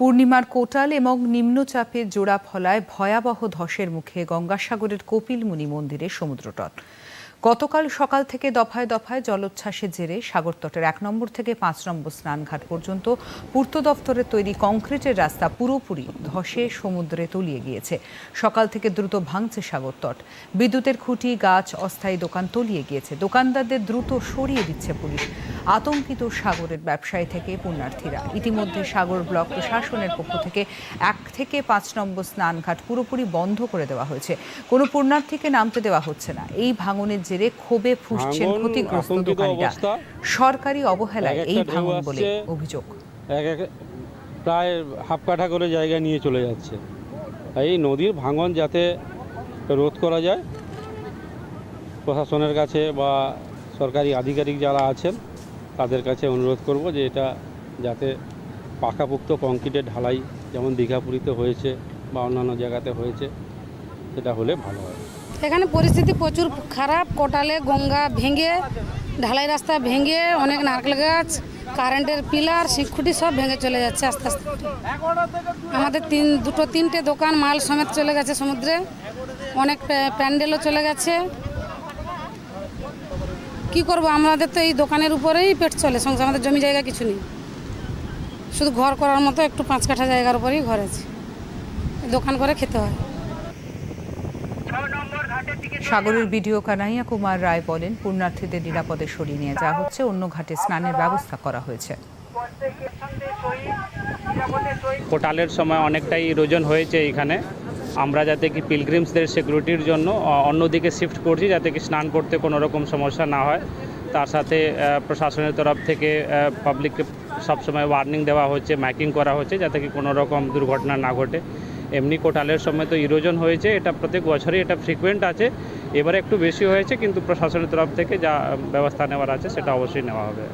পূর্ণিমার কোটাল এবং নিম্নচাপের জোড়া ফলায় ভয়াবহ ধসের মুখে গঙ্গাসাগরের কপিলমুনি মন্দিরে সমুদ্রতট গতকাল সকাল থেকে দফায় দফায় জলোচ্ছ্বাসের জেরে সাগরতটের এক নম্বর থেকে পাঁচ নম্বর স্নানঘাট পর্যন্ত পূর্ত দফতরের তৈরি কংক্রিটের রাস্তা পুরোপুরি ধসে সমুদ্রে তলিয়ে গিয়েছে। সকাল থেকে দ্রুত ভাঙছে সাগরতট। বিদ্যুতের খুঁটি, গাছ, অস্থায়ী দোকান তলিয়ে গিয়েছে। দোকানদারদের দ্রুত সরিয়ে দিচ্ছে পুলিশ। আতঙ্কিত সাগরের ব্যবসায়ী থেকে পুণ্যার্থীরা। ইতিমধ্যে সাগর ব্লক প্রশাসনের পক্ষ থেকে এক থেকে পাঁচ নম্বর স্নানঘাট পুরোপুরি বন্ধ করে দেওয়া হয়েছে। কোনো পুণ্যার্থীকে নামতে দেওয়া হচ্ছে না। এই ভাঙনের জেরে ক্ষোভে ফুসছেন ক্ষতিগ্রস্ত দোকানিরা। সরকারি অবহেলায় এই ভাঙন বলে অভিযোগ। প্রায় হাফ কাঠা করে জায়গা নিয়ে চলে যাচ্ছে। এই নদীর ভাঙন যাতে রোধ করা যায় প্রশাসনের কাছে বা সরকারি আধিকারিক যারা আছেন তাদের কাছে অনুরোধ করব যে এটা যাতে পাকাপুক্ত কংক্রিটের ঢালাই যেমন দীঘাপুরীতে হয়েছে বা অন্যান্য জায়গাতে হয়েছে, সেটা হলে ভালো হয়। এখানে পরিস্থিতি প্রচুর খারাপ, কোটালে গঙ্গা ভেঙে, ঢালাই রাস্তা ভেঙে, অনেক নারকেল গাছ, কারেন্টের পিলার, শিক্ষুটি সব ভেঙে চলে যাচ্ছে আস্তে আস্তে। আমাদের তিন, দুটো তিনটে দোকান, মাল সমেত চলে গেছে সমুদ্রে, অনেক প্যা- প্যান্ডেলও চলে গেছে। কি করব? আমাদের তো এই দোকানের উপরেই পেট চলে সংসার আমাদের জমি জায়গা কিছু নেই। শুধু ঘর করার মতো একটু পাঁচ কাঠা জায়গার উপরেই ঘর আছে। দোকান করে খেতে হয়। সাগরের বিডিও কানাইয়া কুমার রায় বলেন পুণ্যার্থীদের নিরাপদে সরিয়ে নিয়ে যাওয়া হচ্ছে অন্য ঘাটে স্নানের ব্যবস্থা করা হয়েছে। কোটালের সময় অনেকটাই ইরোজন হয়েছে এখানে। আমরা যাতে কি পিলগ্রিমসদের সিকিউরিটির জন্য অন্যদিকে শিফট করছি যাতে কি স্নান করতে কোনো রকম সমস্যা না হয়। তার সাথে প্রশাসনের তরফ থেকে পাবলিককে সবসময় ওয়ার্নিং দেওয়া হচ্ছে ম্যাকিং করা হচ্ছে যাতে কি কোনো রকম দুর্ঘটনা না ঘটে। এমনি কোটালের সময় তো ইরোজন হয়েছে, এটা প্রত্যেক বছরই এটা ফ্রিকুয়েন্ট আছে। এবারে একটু বেশি হয়েছে, কিন্তু প্রশাসনের তরফ থেকে যা ব্যবস্থা নেওয়ার আছে, সেটা অবশ্যই নেওয়া হবে।